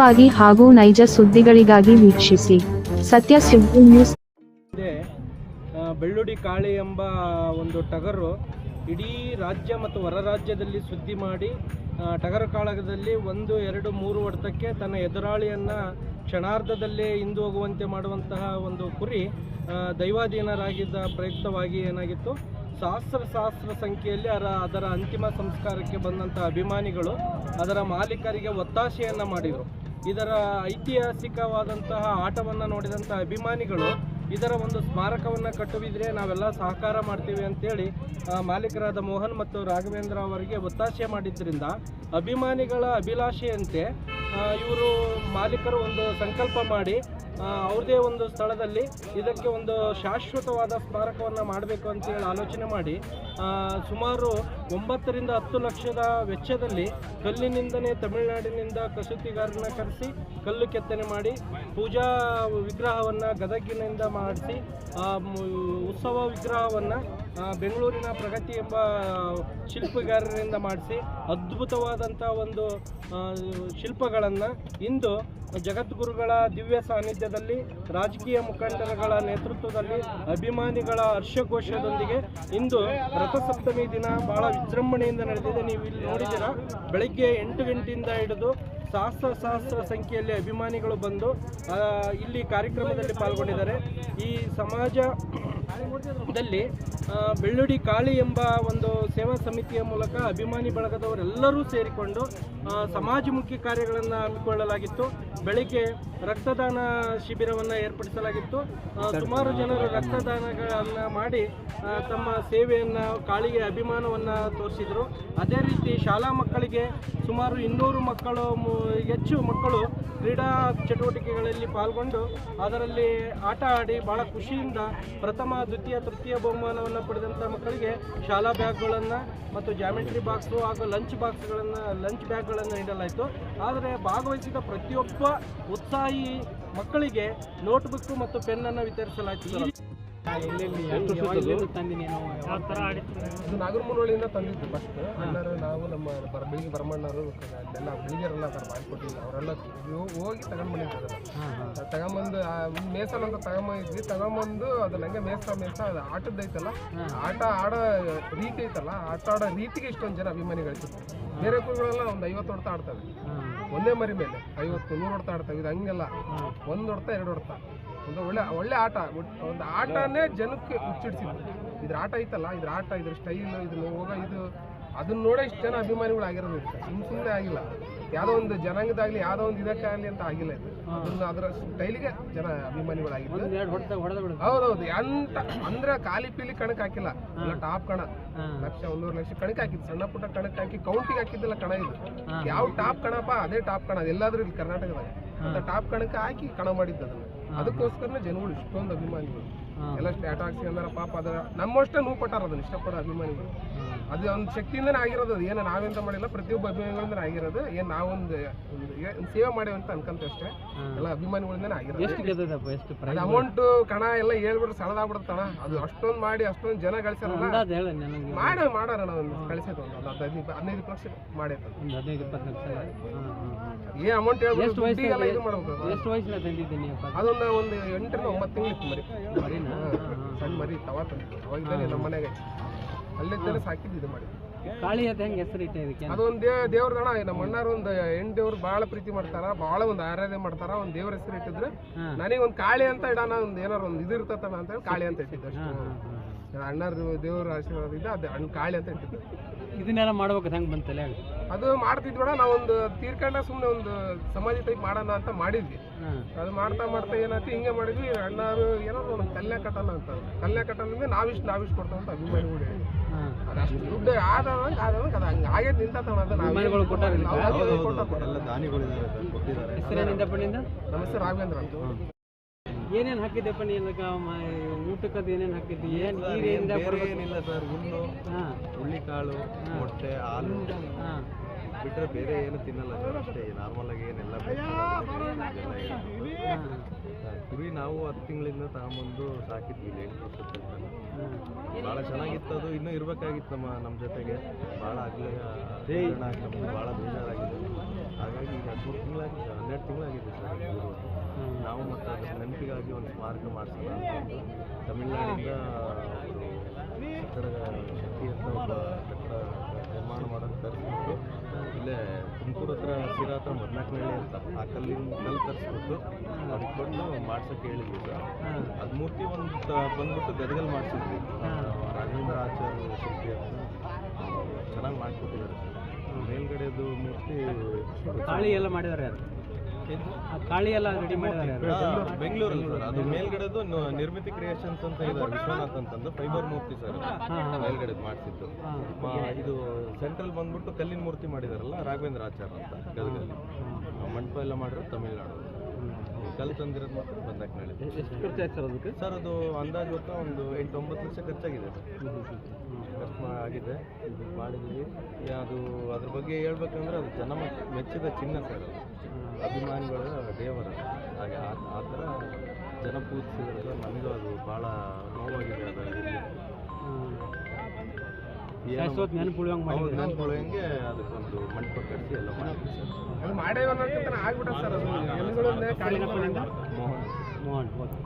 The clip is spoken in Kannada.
ವಾಗಿ ಹಾಗೂ ನೈಜ ಸುದ್ದಿಗಳಿಗಾಗಿ ವೀಕ್ಷಿಸಿ. ಸತ್ಯ ಸುದ್ದಿ ನ್ಯೂಸ್. ಬೆಳ್ಳುಡಿ ಕಾಳಿ ಎಂಬ ಒಂದು ಟಗರು ಇಡೀ ರಾಜ್ಯ ಮತ್ತು ಹೊರ ರಾಜ್ಯದಲ್ಲಿ ಸುದ್ದಿ ಮಾಡಿ ಟಗರ ಕಾಳಗದಲ್ಲಿ ಒಂದು, ಎರಡು, ಮೂರು ವರ್ಷಕ್ಕೆ ತನ್ನ ಎದುರಾಳಿಯನ್ನು ಕ್ಷಣಾರ್ಧದಲ್ಲೇ ಹಿಂದು ಹೋಗುವಂತೆ ಮಾಡುವಂತಹ ಒಂದು ಕುರಿ ದೈವಾಧೀನರಾಗಿದ್ದ ಪ್ರಯುಕ್ತವಾಗಿ ಏನಾಗಿತ್ತು? ಸಹಸ್ರ ಸಹಸ್ರ ಸಂಖ್ಯೆಯಲ್ಲಿ ಅದರ ಅದರ ಅಂತಿಮ ಸಂಸ್ಕಾರಕ್ಕೆ ಬಂದಂಥ ಅಭಿಮಾನಿಗಳು ಅದರ ಮಾಲೀಕರಿಗೆ ಒತ್ತಾಸೆಯನ್ನು ಮಾಡಿದರು. ಇದರ ಐತಿಹಾಸಿಕವಾದಂತಹ ಆಟವನ್ನು ನೋಡಿದಂಥ ಅಭಿಮಾನಿಗಳು ಇದರ ಒಂದು ಸ್ಮಾರಕವನ್ನು ಕಟ್ಟುವಿದ್ರೆ ನಾವೆಲ್ಲ ಸಹಕಾರ ಮಾಡ್ತೀವಿ ಅಂತೇಳಿ ಮಾಲೀಕರಾದ ಮೋಹನ್ ಮತ್ತು ರಾಘವೇಂದ್ರ ಅವರಿಗೆ ಒತ್ತಾಸೆ ಮಾಡಿದ್ದರಿಂದ ಅಭಿಮಾನಿಗಳ ಅಭಿಲಾಷೆಯಂತೆ ಇವರು ಮಾಲೀಕರು ಒಂದು ಸಂಕಲ್ಪ ಮಾಡಿ ಆ, ಅವ್ರದ್ದೇ ಒಂದು ಸ್ಥಳದಲ್ಲಿ ಇದಕ್ಕೆ ಒಂದು ಶಾಶ್ವತವಾದ ಸ್ಮಾರಕವನ್ನು ಮಾಡಬೇಕು ಅಂತೇಳಿ ಆಲೋಚನೆ ಮಾಡಿ ಸುಮಾರು ಒಂಬತ್ತರಿಂದ ಹತ್ತು ಲಕ್ಷದ ವೆಚ್ಚದಲ್ಲಿ ಕಲ್ಲಿನಿಂದನೇ ತಮಿಳುನಾಡಿನಿಂದ ಕಸೂತಿಗಾರನ ಕರೆಸಿ ಕಲ್ಲು ಕೆತ್ತನೆ ಮಾಡಿ ಪೂಜಾ ವಿಗ್ರಹವನ್ನು ಗದಗಿನಿಂದ ಮಾಡಿಸಿ ಉತ್ಸವ ವಿಗ್ರಹವನ್ನು ಬೆಂಗಳೂರಿನ ಪ್ರಗತಿ ಎಂಬ ಶಿಲ್ಪಗಾರರಿಂದ ಮಾಡಿಸಿ ಅದ್ಭುತವಾದಂಥ ಒಂದು ಶಿಲ್ಪಗಳನ್ನು ಇಂದು ಜಗದ್ಗುರುಗಳ ದಿವ್ಯ ಸಾನ್ನಿಧ್ಯದಲ್ಲಿ ರಾಜಕೀಯ ಮುಖಂಡರುಗಳ ನೇತೃತ್ವದಲ್ಲಿ ಅಭಿಮಾನಿಗಳ ಹರ್ಷಘೋಷದೊಂದಿಗೆ ಇಂದು ರಥಸಪ್ತಮಿ ದಿನ ಬಹಳ ವಿಜೃಂಭಣೆಯಿಂದ ನಡೆದಿದೆ. ನೀವು ಇಲ್ಲಿ ನೋಡಿದಿರ ಬೆಳಗ್ಗೆ ಎಂಟು ಗಂಟೆಯಿಂದ ಹಿಡಿದು ಸಹಸ್ರ ಸಹಸ್ರ ಸಂಖ್ಯೆಯಲ್ಲಿ ಅಭಿಮಾನಿಗಳು ಬಂದು ಇಲ್ಲಿ ಕಾರ್ಯಕ್ರಮದಲ್ಲಿ ಪಾಲ್ಗೊಂಡಿದ್ದಾರೆ. ಈ ಸಮಾಜದಲ್ಲಿ ಆ, ಬೆಳ್ಳುಡಿ ಕಾಳಿ ಎಂಬ ಒಂದು ಸೇವಾ ಸಮಿತಿಯ ಮೂಲಕ ಅಭಿಮಾನಿ ಬಳಗದವರೆಲ್ಲರೂ ಸೇರಿಕೊಂಡು ಸಮಾಜಮುಖಿ ಕಾರ್ಯಗಳನ್ನು ಹಮ್ಮಿಕೊಳ್ಳಲಾಗಿತ್ತು. ಬೆಳಿಗ್ಗೆ ರಕ್ತದಾನ ಶಿಬಿರವನ್ನು ಏರ್ಪಡಿಸಲಾಗಿತ್ತು. ಸುಮಾರು ಜನರು ರಕ್ತದಾನಗಳನ್ನು ಮಾಡಿ ತಮ್ಮ ಸೇವೆಯನ್ನು ಕಾಳಿಗೆ ಅಭಿಮಾನವನ್ನು ತೋರಿಸಿದರು. ಅದೇ ರೀತಿ ಶಾಲಾ ಮಕ್ಕಳಿಗೆ ಸುಮಾರು ಇನ್ನೂರು ಮಕ್ಕಳು ಹೆಚ್ಚು ಮಕ್ಕಳು ಕ್ರೀಡಾ ಚಟುವಟಿಕೆಗಳಲ್ಲಿ ಪಾಲ್ಗೊಂಡು ಅದರಲ್ಲಿ ಆಟ ಆಡಿ ಭಾಳ ಖುಷಿಯಿಂದ ಪ್ರಥಮ ದ್ವಿತೀಯ, ತೃತೀಯ ಬಹುಮಾನವನ್ನು ಪಡೆದಂಥ ಮಕ್ಕಳಿಗೆ ಶಾಲಾ ಬ್ಯಾಗ್ಗಳನ್ನು ಮತ್ತು ಜಾಮೆಟ್ರಿ ಬಾಕ್ಸು ಹಾಗೂ ಲಂಚ್ ಬಾಕ್ಸ್ಗಳನ್ನು, ಲಂಚ್ ಬ್ಯಾಗ್ಗಳನ್ನು ನೀಡಲಾಯಿತು. ಆದರೆ ಭಾಗವಹಿಸಿದ ಪ್ರತಿಯೊಬ್ಬ ಉತ್ಸಾಹಿ ಮಕ್ಕಳಿಗೆ ನೋಟ್ಬುಕ್ ಮತ್ತು ಪೆನ್ನನ್ನು ವಿತರಿಸಲಾಯಿತು ನಾಗರಮುನಹಳ್ಳಿಯಿಂದ ತಂದಿದ್ದು ಫಸ್ಟ್ ಎಲ್ಲರೂ ನಾವು ನಮ್ಮ ಬರ ಬೆಳಿಗ್ಗೆ ಬರಮಣ್ಣವರು ಎಲ್ಲ ಬೆಳಿಗ್ಗೆರೆಲ್ಲ ಸರ್ ಮಾಡಿಕೊಟ್ಟಿಲ್ಲ ಅವರೆಲ್ಲ ಹೋಗಿ ತಗೊಂಡ್ ಬಂದಿದ್ದು ಅದನ್ನ ತಗೊಂಬಂದು ಆ ಮೇಸಲ್ ಅಂತ ತಗೊಂಬಂದಿದ್ವಿ ತಗೊಂಬಂದು ಅದು ಹಂಗೆ ಮೇಯ್ಸ್ತಾ ಮೇಯ್ಸ್ತಾ ಅದು ಆಟದ ಐತಲ್ಲ? ಆಟ ಆಡೋ ರೀತಿ ಐತಲ್ಲ? ಆಟ ಆಡೋ ರೀತಿಗೆ ಇಷ್ಟೊಂದು ಜನ ಅಭಿಮಾನಿಗಳಿತ್ತು ಬೇರೆ ಕುರಿಗಳೆಲ್ಲ ಒಂದು ಐವತ್ತು ಹೊಡ್ತಾ ಆಡ್ತವೆ. ಒಂದೇ ಮರಿ ಮೇಲೆ. ಐವತ್ತು ನೂರು ಹೊಡ್ತಾ ಆಡ್ತವೆ. ಇದು ಹಂಗೆಲ್ಲ. ಒಂದು ಹೊಡ್ತಾ ಎರಡು ಹೊಡ್ತಾ. ಒಂದು ಒಳ್ಳೆ ಒಳ್ಳೆ ಆಟ ಒಂದು ಆಟನೇ ಜನಕ್ಕೆ ಹುಚ್ಚಿಡ್ಸಿದ್ದು. ಇದ್ರ ಆಟ ಐತಲ್ಲ ಇದ್ರ ಆಟ ಇದ್ರ ಸ್ಟೈಲ್ ಇದ್ರ ಹೋಗ ಇದು ಅದನ್ನ ನೋಡೋ ಇಷ್ಟು ಜನ ಅಭಿಮಾನಿಗಳು ಆಗಿರೋದು ಇದಕ್ಕೆ ಸುಮ್ ಸುಮ್ಮನೆ ಆಗಿಲ್ಲ. ಯಾವುದೋ ಒಂದು ಜನಾಂಗದಾಗ್ಲಿ ಯಾವುದೋ ಒಂದು ಇದಕ್ಕಾಗಲಿ ಅಂತ ಆಗಿಲ್ಲ ಇದು. ಅದನ್ನ ಅದರ ಸ್ಟೈಲಿಗೆ ಜನ ಅಭಿಮಾನಿಗಳಾಗಿದ್ದು. ಹೌದೌದು. ಎಂತ ಅಂದ್ರೆ ಖಾಲಿ ಪೀಲಿ ಕಣಕ್ ಹಾಕಿಲ್ಲ. ಟಾಪ್ ಕಣ. ಲಕ್ಷ ಒಂದೂವರೆ ಲಕ್ಷ ಕಣಕ್ ಹಾಕಿದ್ದು. ಸಣ್ಣ ಪುಟ್ಟ ಕಣಕ್ ಹಾಕಿ ಕೌಂಟಿಗೆ ಹಾಕಿದ್ದಲ್ಲ ಕಣ ಇದು. ಯಾವ ಟಾಪ್ ಕಣಪ್ಪ ಅದೇ ಟಾಪ್ ಕಣ. ಎಲ್ಲಾದ್ರೂ ಇಲ್ಲಿ ಕರ್ನಾಟಕದಾಗ. ಅಂತ ಟಾಪ್ ಕಣಕ್ಕೆ ಹಾಕಿ ಕಣ ಮಾಡಿದ್ದು ಅದನ್ನ. ಅದಕ್ಕೋಸ್ಕರನೇ ಜನಗಳು ಇಷ್ಟೊಂದು ಅಭಿಮಾನಿಗಳು. ಎಲ್ಲ ಸ್ಟ್ಯಾಟ್ ಅಂದ್ರೆ ಪಾಪ ಅದ ನಮ್ಮಷ್ಟೇ ನೋವು ಪಟ್ಟಾರ ಅದನ್ನ ಇಷ್ಟಪಡೋ ಅಭಿಮಾನಿಗಳು. ಅದು ಒಂದು ಶಕ್ತಿಯಿಂದನೇ ಆಗಿರೋದು ಅದು ಏನು ನಾವೆಂತ ಮಾಡಿಲ್ಲ ಪ್ರತಿಯೊಬ್ಬ ಅಭಿಮಾನಿಗಳಿಂದ ಆಗಿರೋದು ಏನು ನಾವೊಂದು ಸೇವೆ ಮಾಡೇವೆ ಅಂತ ಅನ್ಕಂತ ಅಷ್ಟೇ. ಎಲ್ಲ ಅಭಿಮಾನಿಗಳಿಂದನೇ ಆಗಿರೋದು. ಅಮೌಂಟ್ ಕಣ ಎಲ್ಲ ಹೇಳ್ಬಿಟ್ರೆ ಸಳದಾಗ್ಬಿಡುತ್ತಣ ಅದು ಅಷ್ಟೊಂದು ಮಾಡಿ ಅಷ್ಟೊಂದು ಜನ ಗಳಿಸ್ಯಾರಲ್ಲ. ಮಾಡ ಮಾಡೋಣ ಒಂದು ಕಳಿಸೋದು ಒಂದು ಹದಿನೈದು ಹದಿನೈದು ಲಕ್ಷ ಮಾಡೈತೆ ಏ ಅಮೌಂಟ್ ಇದು ಮಾಡ್ಬೇಕು ಎಷ್ಟು ವಯಸ್ಸಿನ ತಂದಿದ್ದೀನಿ ಅದೊಂದು ಒಂದು ಎಂಟರಿಂದ ಒಂಬತ್ತು ಮರಿ. ಮರಿನಾ? ಸಣ್ಣ ಮರಿ ತವಾ ತಂದಿದ್ದು. ಅವಾಗಿದ್ದಾನೆ ನಮ್ಮ ಮನೆಗೆ. ಸಾಕಿದ್ದು ಇದು ಮಾಡಿ ಕಾಳಿ ಅಂತ ಹೆಂಗೆ ಹೆಸರು ಇಟ್ಟೆ ಇದಕ್ಕೆ? ಅದೊಂದು ನಮ್ಮ ಅಣ್ಣಾರು ಒಂದು ಹೆಣ್ಣು ದೇವ್ರು ಭಾಳ ಪ್ರೀತಿ ಮಾಡ್ತಾರ ಭಾಳ ಒಂದು ಆರಾಧನೆ ಮಾಡ್ತಾರ ಒಂದು ದೇವ್ರ ಹೆಸರು ಇಟ್ಟಿದ್ರೆ. ನನಗೆ ಒಂದು ಕಾಳಿ ಅಂತ ಇಡೋಣ ಒಂದು ಏನಾರ ಒಂದು ಇದು ಇರ್ತತಣ ಅಂತ ಹೇಳಿ ಕಾಳಿ ಅಂತ ಇಟ್ಟಿದ್ದೆ ಅಷ್ಟೇ. ಅಣ್ಣಾರು ದೇವರ ಆಶೀರ್ವಾದ ಇದೆ ಅದು ಅಣ್ಣ ಕಾಳಿ ಅಂತ ಇಟ್ಟಿದ್ದೆ. ಇದನ್ನೆಲ್ಲ ಮಾಡ್ಬೇಕು ಹೆಂಗೆ ಬಂತಲ್ಲ? ಅದು ಅದು ಮಾಡ್ತಿದ್ವಣ ನಾವೊಂದು ತೀರ್ಕೊಂಡ ಸುಮ್ಮನೆ ಒಂದು ಸಮಾಧಿ ಟೈಪ್ ಮಾಡೋಣ ಅಂತ ಮಾಡಿದ್ವಿ. ಅದು ಮಾಡ್ತಾ ಮಾಡ್ತಾ ಏನಾಯ್ತು ಹಿಂಗೆ ಮಾಡಿದ್ವಿ ಅಣ್ಣಾರು ಏನೋ ಒಂದು ಕಲ್ಯಾಣ ಕಟ್ಟಣ ಅಂತ ಕಲ್ಯಾಣ ಕಟ್ಟಣ ಅಂದ್ರೆ ನಾವಿಷ್ಟು ನಾವಿಷ್ಟು ಕೊಡ್ತಾವ ಅಂತ ಅಭಿಮಾನಿಗಳು ಅದು ಅಷ್ಟು ದುಡ್ಡು ಆದಂಗೆ ಆದಂಗೆ ಅದು ಹಂಗೆ ಆಗೇ ನಿಂತತಣ ಅದು ನಾವು ಅಭಿಮಾನಿಗಳು ಕೊಟ್ಟಾರ ಇದಕ್ಕೆ? ಕೊಟ್ಟಿದ್ದಾರೆ. ಹೆಸರೇನಿಂದ ಪಣ್ಣಿಂದ ನಮ್ಮ ಹೆಸರು ರಾಘವೇಂದ್ರ ಅಂತ. ಏನೇನು ಹಾಕಿದ್ದೆಪ್ಪ ನೀನು ಊಟಕ್ಕದ್ದು ಏನೇನು ಹಾಕಿದ್ದಿ? ಏನು ನೀರಿಂದ ಏನಿಲ್ಲ ಸರ್ ಹುಲ್ಲು ಹುಳ್ಳಿ ಕಾಳು ಮೊಟ್ಟೆ ಹಾಲು. ಹಾಂ. ಬಿಟ್ಟರೆ ಬೇರೆ ಏನು ತಿನ್ನಲ್ಲ ಸರ್ ಅಷ್ಟೇ ನಾರ್ಮಲ್ ಆಗಿ ಏನೆಲ್ಲ ಕುರಿ ನಾವು ಹತ್ತು ತಿಂಗಳಿಂದ ತಗೊಂಬಂದು ಸಾಕಿದ್ವಿ ಇಲ್ಲಿ ಎಂಟು ವರ್ಷದ ಭಾಳ ಚೆನ್ನಾಗಿತ್ತು ಅದು ಇನ್ನೂ ಇರಬೇಕಾಗಿತ್ತು ನಮ್ಮ ನಮ್ಮ ಜೊತೆಗೆ. ಭಾಳ ಆಗಲಿ ನಮ್ಗೆ ಭಾಳ ಬೇಜಾರಾಗಿದೆ. ಹಾಗಾಗಿ ಈಗ ಹದಿಮೂರು ತಿಂಗಳಾಗಿ, ಹನ್ನೆರಡು ತಿಂಗಳಾಗಿದೆ ಸರ್ ನಾವು ಮತ್ತು ಅದರ ನೆನಪಿಗಾಗಿ ಒಂದು ಸ್ಮಾರಕ ಮಾಡಿಸೋಣ ಅಂತಂದು ತಮಿಳ್ನಾಡಿಂದ ಕಟ್ಟಡದ ಕಟ್ಟಡ ಶಕ್ತಿ ಅಂತ ಒಂದು ಕಟ್ಟಡ ನಿರ್ಮಾಣ ಮಾಡೋದು ತರಿಸ್ಬಿಟ್ಟು ಇಲ್ಲೇ ತುಮಕೂರು ಹತ್ರ ಸಿರಾ ಹತ್ರ ಮೊದಲನೇ ಅಂತ ಆ ಕಲ್ಲಿನ ಕಲ್ಲು ತರಿಸ್ಬಿಟ್ಟು ಅದಕ್ಕೆ ಬಂದು ಮಾಡ್ಸೋಕ್ಕೆ ಹೇಳಿದ್ವಿ ಸರ್. ಅದು ಮೂರ್ತಿ ಒಂದು ಬಂದ್ಬಿಟ್ಟು ಗದಗಲ್ಲಿ ಮಾಡಿಸಿದ್ವಿ. ರಾಘವೇಂದ್ರ ಆಚಾರ್ಯ ಶಕ್ತಿ ಅಂತ ಚೆನ್ನಾಗಿ ಮಾಡಿಕೊಟ್ಟಿದ್ದಾರೆ ಸರ್. ಮೇಲ್ಗಡೆದು ಮೂರ್ತಿ ಕಾಳಿ ಎಲ್ಲ ಮಾಡಿದ್ದಾರೆ ಯಾರು? ಆ ಕಾಳಿ ಎಲ್ಲ ರೆಡಿ ಮಾಡಿದಾರೆ ಬೆಂಗಳೂರಲ್ಲಿ ಸರ್. ಅದು ಮೇಲ್ಗಡೆದು ನಿರ್ಮಿತಿ ಕ್ರಿಯೇಷನ್ಸ್ ಅಂತ ಇದೆ ವಿಶ್ವನಾಥ್ ಅಂತಂದು ಫೈಬರ್ ಮೂರ್ತಿ ಸರ್ ಮೇಲ್ಗಡೆ ಮಾಡಿಸಿದ್ದು. ಇದು ಸೆಂಟ್ರಲ್ ಬಂದ್ಬಿಟ್ಟು ಕಲ್ಲಿನ ಮೂರ್ತಿ ಮಾಡಿದಾರಲ್ಲ ರಾಘವೇಂದ್ರ ಆಚಾರ ಅಂತ ಗದಗಲ್ಲಿ. ಮಂಟಪ ಎಲ್ಲ ಮಾಡಿರೋದು ತಮಿಳ್ನಾಡು. ಕಲ್ಲು ತಂದಿರೋದು ಮಾತ್ರ ಬಂದಾಕ್ನಳ್ಳಿ ಎಷ್ಟು ಖರ್ಚಾಯ್ತು ಸರ್ ಅದಕ್ಕೆ? ಸರ್ ಅದು ಅಂದಾಜು ಹೊತ್ತ ಒಂದು ಎಂಟು ಒಂಬತ್ತು ಲಕ್ಷ ಖರ್ಚಾಗಿದೆ ಸರ್. ಖರ್ಚು ಆಗಿದೆ. ಆಗಿದೆ ಮಾಡಿದ್ದೀವಿ. ಅದು ಅದ್ರ ಬಗ್ಗೆ ಹೇಳ್ಬೇಕಂದ್ರೆ ಅದು ಜನ ಮೆಚ್ಚಿದ ಚಿನ್ನ ಸರ್ ಅದು. ಅಭಿಮಾನಿಗಳ ದೇವರ. ಹಾಗೆ ಆ ಆ ಥರ ಜನ ಪೂಜಿಸಿದ್ರೆ ನಮಗೂ ಅದು ಭಾಳ ನೋವಾಗಿದೆ ಅದು ಅದಕ್ಕೊಂದು ಮಂಟಪ ಕಟ್ಟಿಸಿ ಎಲ್ಲ ಮಾಡಿ. ಮೋಹನ್. ಮೋಹನ್